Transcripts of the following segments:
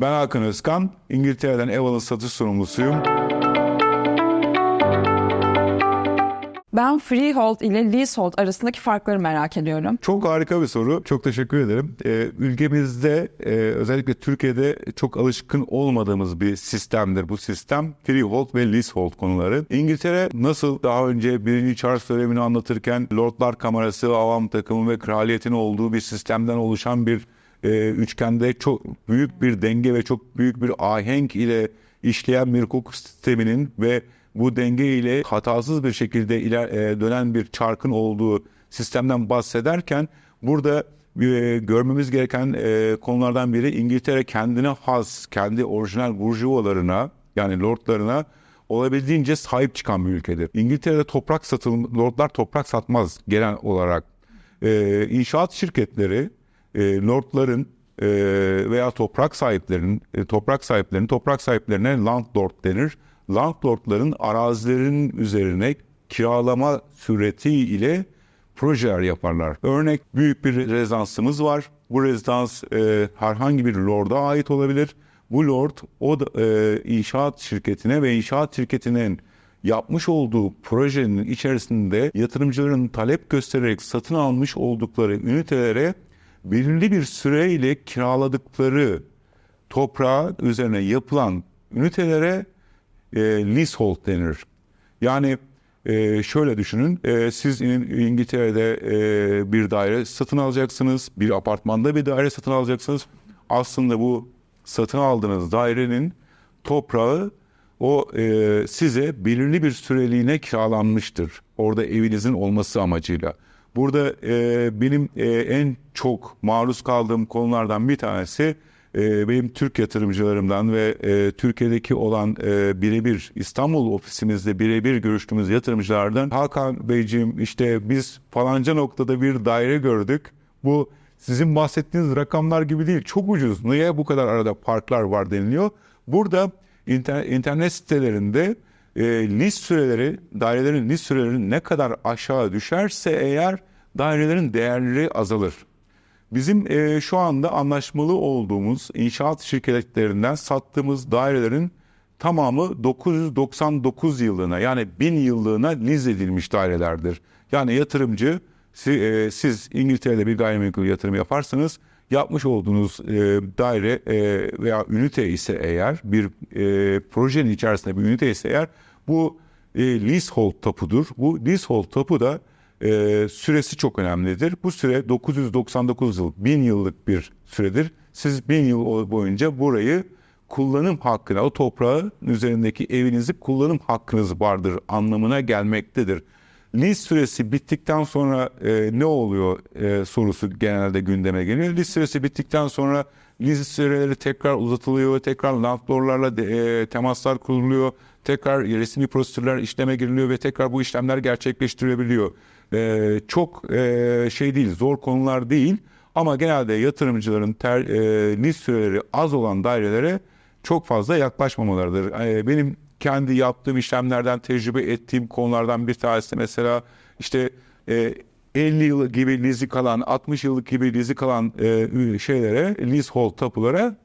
Ben Hakan Özkan, İngiltere'den ev alım satış sorumlusuyum. Ben freehold ile leasehold arasındaki farkları merak ediyorum. Çok harika bir soru. Çok teşekkür ederim. Ee, ülkemizde e, özellikle Türkiye'de çok alışkın olmadığımız bir sistemdir bu sistem. Freehold ve leasehold konuları. İngiltere nasıl daha önce birinci Charles dönemini anlatırken Lordlar Kamerası, Avam takımı ve kraliyetin olduğu bir sistemden oluşan bir e, üçgende çok büyük bir denge ve çok büyük bir ahenk ile işleyen bir hukuk sisteminin ve bu denge ile hatasız bir şekilde iler, e, dönen bir çarkın olduğu sistemden bahsederken burada e, görmemiz gereken e, konulardan biri İngiltere kendine has, kendi orijinal burjuvalarına yani lordlarına olabildiğince sahip çıkan bir ülkedir. İngiltere'de toprak satılım, lordlar toprak satmaz genel olarak. E, inşaat şirketleri e, lordların e, veya toprak sahiplerinin e, toprak sahiplerinin toprak sahiplerine landlord denir. Landlordların arazilerin üzerine kiralama sureti ile projeler yaparlar. Örnek büyük bir rezidansımız var. Bu rezidans e, herhangi bir lorda ait olabilir. Bu lord o da, e, inşaat şirketine ve inşaat şirketinin yapmış olduğu projenin içerisinde yatırımcıların talep göstererek satın almış oldukları ünitelere belirli bir süreyle kiraladıkları toprağı üzerine yapılan ünitelere e, leasehold denir. Yani e, şöyle düşünün, e, siz İn- İngiltere'de e, bir daire satın alacaksınız, bir apartmanda bir daire satın alacaksınız. Aslında bu satın aldığınız dairenin toprağı o e, size belirli bir süreliğine kiralanmıştır. Orada evinizin olması amacıyla. Burada e, benim e, en çok maruz kaldığım konulardan bir tanesi e, benim Türk yatırımcılarımdan ve e, Türkiye'deki olan e, birebir İstanbul ofisimizde birebir görüştüğümüz yatırımcılardan Hakan Beyciğim işte biz falanca noktada bir daire gördük. Bu sizin bahsettiğiniz rakamlar gibi değil. Çok ucuz. Niye bu kadar arada farklar var deniliyor. Burada inter- internet sitelerinde e, list süreleri, dairelerin list süreleri ne kadar aşağı düşerse eğer dairelerin değerleri azalır. Bizim e, şu anda anlaşmalı olduğumuz inşaat şirketlerinden sattığımız dairelerin tamamı 999 yıllığına yani 1000 yıllığına liz edilmiş dairelerdir. Yani yatırımcı si- e, siz İngiltere'de bir gayrimenkul yatırım yaparsanız yapmış olduğunuz e, daire e, veya ünite ise eğer bir e, projenin içerisinde bir ünite ise eğer bu e, leasehold tapudur. Bu leasehold tapu da e, süresi çok önemlidir. Bu süre 999 yıl, 1000 yıllık bir süredir. Siz 1000 yıl boyunca burayı kullanım hakkına, o toprağın üzerindeki evinizi kullanım hakkınız vardır anlamına gelmektedir. Lease süresi bittikten sonra e, ne oluyor e, sorusu genelde gündeme geliyor. Lease süresi bittikten sonra lease süreleri tekrar uzatılıyor, tekrar landlordlarla e, temaslar kuruluyor, tekrar resmi prosedürler işleme giriliyor ve tekrar bu işlemler gerçekleştirilebiliyor. E, çok e, şey değil, zor konular değil ama genelde yatırımcıların ter, e, lease süreleri az olan dairelere çok fazla yaklaşmamalarıdır. E, benim kendi yaptığım işlemlerden tecrübe ettiğim konulardan bir tanesi mesela işte e, 50 yıl gibi lizi kalan, 60 yıllık gibi lizi kalan e, şeylere, leasehold tapulara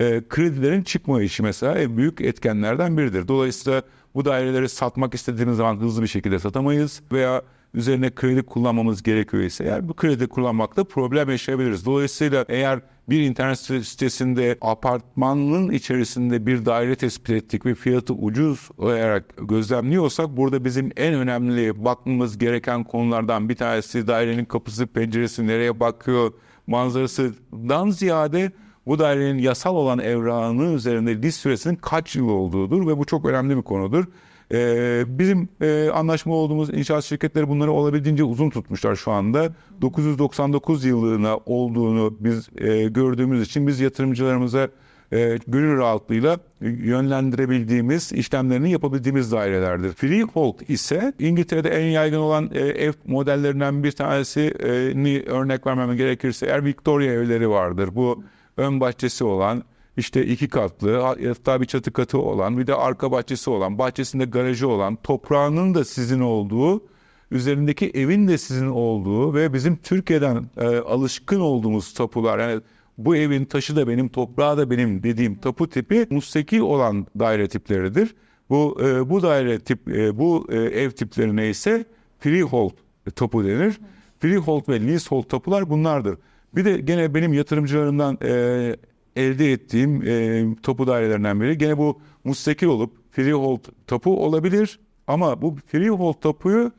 e, kredilerin çıkma işi mesela en büyük etkenlerden biridir. Dolayısıyla bu daireleri satmak istediğimiz zaman hızlı bir şekilde satamayız veya üzerine kredi kullanmamız gerekiyor ise eğer bu kredi kullanmakta problem yaşayabiliriz. Dolayısıyla eğer bir internet sitesinde apartmanın içerisinde bir daire tespit ettik ve fiyatı ucuz olarak gözlemliyorsak burada bizim en önemli bakmamız gereken konulardan bir tanesi dairenin kapısı penceresi nereye bakıyor manzarasından ziyade bu dairenin yasal olan evrağının üzerinde list süresinin kaç yıl olduğudur ve bu çok önemli bir konudur. Ee, bizim e, anlaşma olduğumuz inşaat şirketleri bunları olabildiğince uzun tutmuşlar şu anda. 999 yıllığına olduğunu biz e, gördüğümüz için biz yatırımcılarımıza e, gönül rahatlığıyla yönlendirebildiğimiz, işlemlerini yapabildiğimiz dairelerdir. Freehold ise İngiltere'de en yaygın olan e, ev modellerinden bir tanesi e, örnek vermem gerekirse eğer Victoria evleri vardır. Bu ön bahçesi olan işte iki katlı hatta bir çatı katı olan bir de arka bahçesi olan bahçesinde garajı olan toprağının da sizin olduğu üzerindeki evin de sizin olduğu ve bizim Türkiye'den e, alışkın olduğumuz tapular yani bu evin taşı da benim, toprağı da benim dediğim tapu tipi mustekil olan daire tipleridir. Bu e, bu daire tip e, bu e, ev tiplerine ise freehold tapu denir. Freehold ve leasehold tapular bunlardır. Bir de gene benim yatırımcılarımdan e, elde ettiğim e, tapu dairelerinden biri gene bu mustekil olup freehold tapu olabilir ama bu freehold tapuyu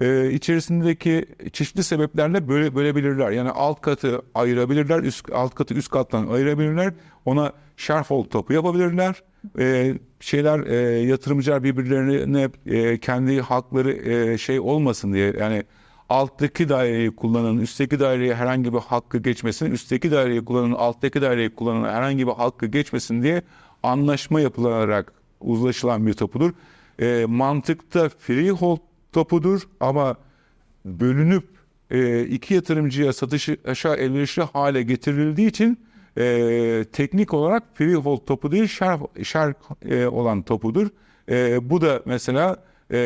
e, içerisindeki çeşitli sebeplerle böyle bölebilirler. Yani alt katı ayırabilirler, üst alt katı üst kattan ayırabilirler. Ona sharehold tapu yapabilirler. E, şeyler e, yatırımcılar birbirlerine e, kendi hakları e, şey olmasın diye yani alttaki daireyi kullanan üstteki daireye herhangi bir hakkı geçmesin, üstteki daireyi kullanan alttaki daireyi kullanan herhangi bir hakkı geçmesin diye anlaşma yapılarak uzlaşılan bir tapudur. E, mantıkta freehold tapudur ama bölünüp e, iki yatırımcıya satışı aşağı elverişli hale getirildiği için e, teknik olarak freehold topu değil share, share e, olan topudur. E, bu da mesela e,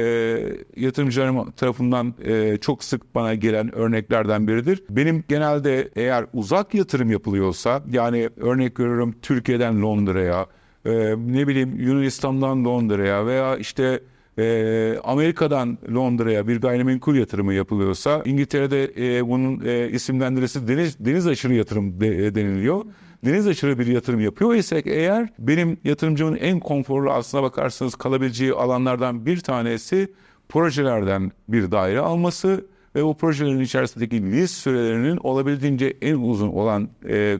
yatırımcılarım tarafından e, çok sık bana gelen örneklerden biridir. Benim genelde eğer uzak yatırım yapılıyorsa yani örnek veriyorum Türkiye'den Londra'ya e, ne bileyim Yunanistan'dan Londra'ya veya işte e, Amerika'dan Londra'ya bir gayrimenkul yatırımı yapılıyorsa İngiltere'de e, bunun e, isimlendirisi deniz, deniz aşırı yatırım de, e, deniliyor. Deniz aşırı bir yatırım yapıyor isek eğer benim yatırımcımın en konforlu aslına bakarsanız kalabileceği alanlardan bir tanesi projelerden bir daire alması ve o projelerin içerisindeki lease sürelerinin olabildiğince en uzun olan e,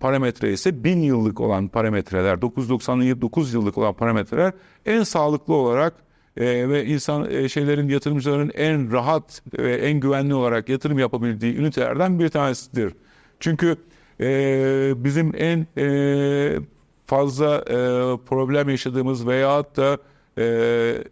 parametre ise 1000 yıllık olan parametreler, 999 yıllık olan parametreler en sağlıklı olarak e, ve insan e, şeylerin yatırımcıların en rahat ve en güvenli olarak yatırım yapabildiği ünitelerden bir tanesidir. Çünkü e, bizim en e, fazla e, problem yaşadığımız veyahut da e,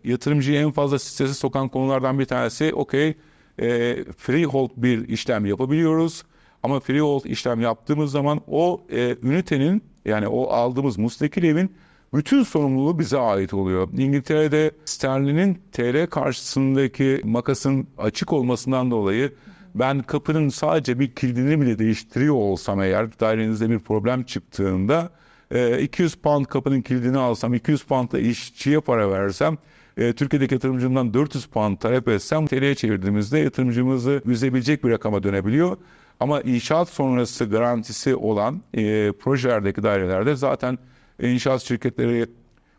yatırımcıyı en fazla strese sokan konulardan bir tanesi okey e, freehold bir işlem yapabiliyoruz. Ama freehold işlem yaptığımız zaman o e, ünitenin yani o aldığımız mustakil evin bütün sorumluluğu bize ait oluyor. İngiltere'de sterlinin TL karşısındaki makasın açık olmasından dolayı ben kapının sadece bir kilidini bile değiştiriyor olsam eğer dairenizde bir problem çıktığında e, 200 pound kapının kilidini alsam 200 poundla işçiye para versem e, Türkiye'deki yatırımcımdan 400 pound talep etsem TL'ye çevirdiğimizde yatırımcımızı üzebilecek bir rakama dönebiliyor. Ama inşaat sonrası garantisi olan e, projelerdeki dairelerde zaten inşaat şirketleri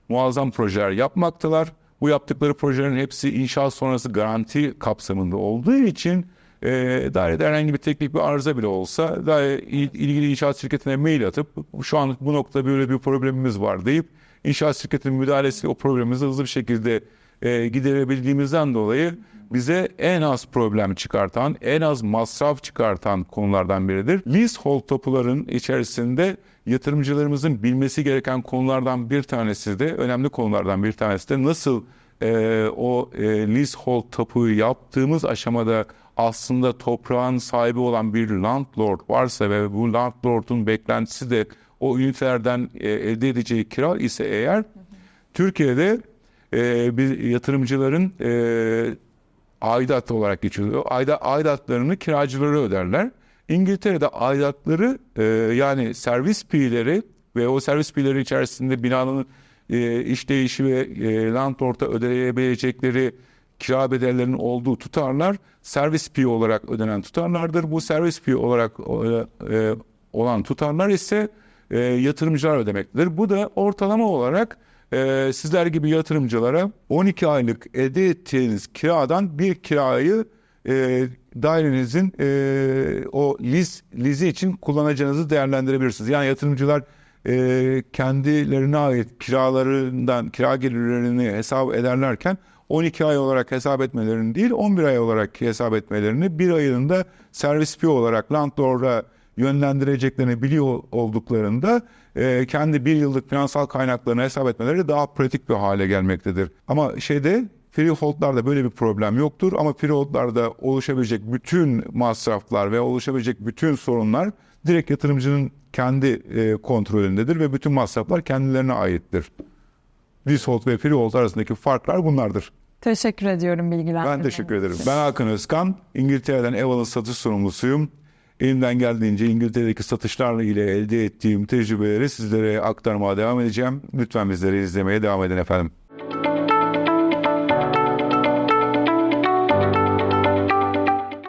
muazzam projeler yapmaktalar. Bu yaptıkları projelerin hepsi inşaat sonrası garanti kapsamında olduğu için e, dairede herhangi bir teknik bir arıza bile olsa daire, il- ilgili inşaat şirketine mail atıp şu an bu noktada böyle bir problemimiz var deyip inşaat şirketinin müdahalesi o problemimizi hızlı bir şekilde e, giderebildiğimizden dolayı bize en az problem çıkartan, en az masraf çıkartan konulardan biridir. Leasehold tapuların içerisinde yatırımcılarımızın bilmesi gereken konulardan bir tanesi de, önemli konulardan bir tanesi de nasıl e, o e, leasehold tapuyu yaptığımız aşamada aslında toprağın sahibi olan bir landlord varsa ve bu landlord'un beklentisi de o ünitelerden e, elde edeceği kira ise eğer Türkiye'de e, bir yatırımcıların e, aidat olarak geçiyor. Ayda, aidatlarını kiracıları öderler. İngiltere'de aidatları e, yani servis pileri ve o servis pileri içerisinde binanın e, işleyişi ve e, landlord'a ödeyebilecekleri kira bedellerinin olduğu tutarlar servis pi olarak ödenen tutarlardır. Bu servis pi olarak e, e, olan tutarlar ise e, yatırımcılar ödemektedir. Bu da ortalama olarak e, sizler gibi yatırımcılara 12 aylık elde ettiğiniz kiradan bir kirayı e, dairenizin e, o liz, lizi için kullanacağınızı değerlendirebilirsiniz. Yani yatırımcılar e, kendilerine ait kiralarından kira gelirlerini hesap ederlerken 12 ay olarak hesap etmelerini değil 11 ay olarak hesap etmelerini bir ayını da servis fee olarak landlord'a yönlendireceklerini biliyor olduklarında e, kendi bir yıllık finansal kaynaklarını hesap etmeleri daha pratik bir hale gelmektedir. Ama şeyde freehold'larda böyle bir problem yoktur ama freehold'larda oluşabilecek bütün masraflar ve oluşabilecek bütün sorunlar direkt yatırımcının kendi e, kontrolündedir ve bütün masraflar kendilerine aittir. Leasehold ve freehold arasındaki farklar bunlardır. Teşekkür ediyorum bilgilendirmeniz Ben teşekkür ederim. Ben Hakan Özkan. İngiltere'den ev alım satış sorumlusuyum. Elimden geldiğince İngiltere'deki satışlarla ile elde ettiğim tecrübeleri sizlere aktarmaya devam edeceğim. Lütfen bizleri izlemeye devam edin efendim.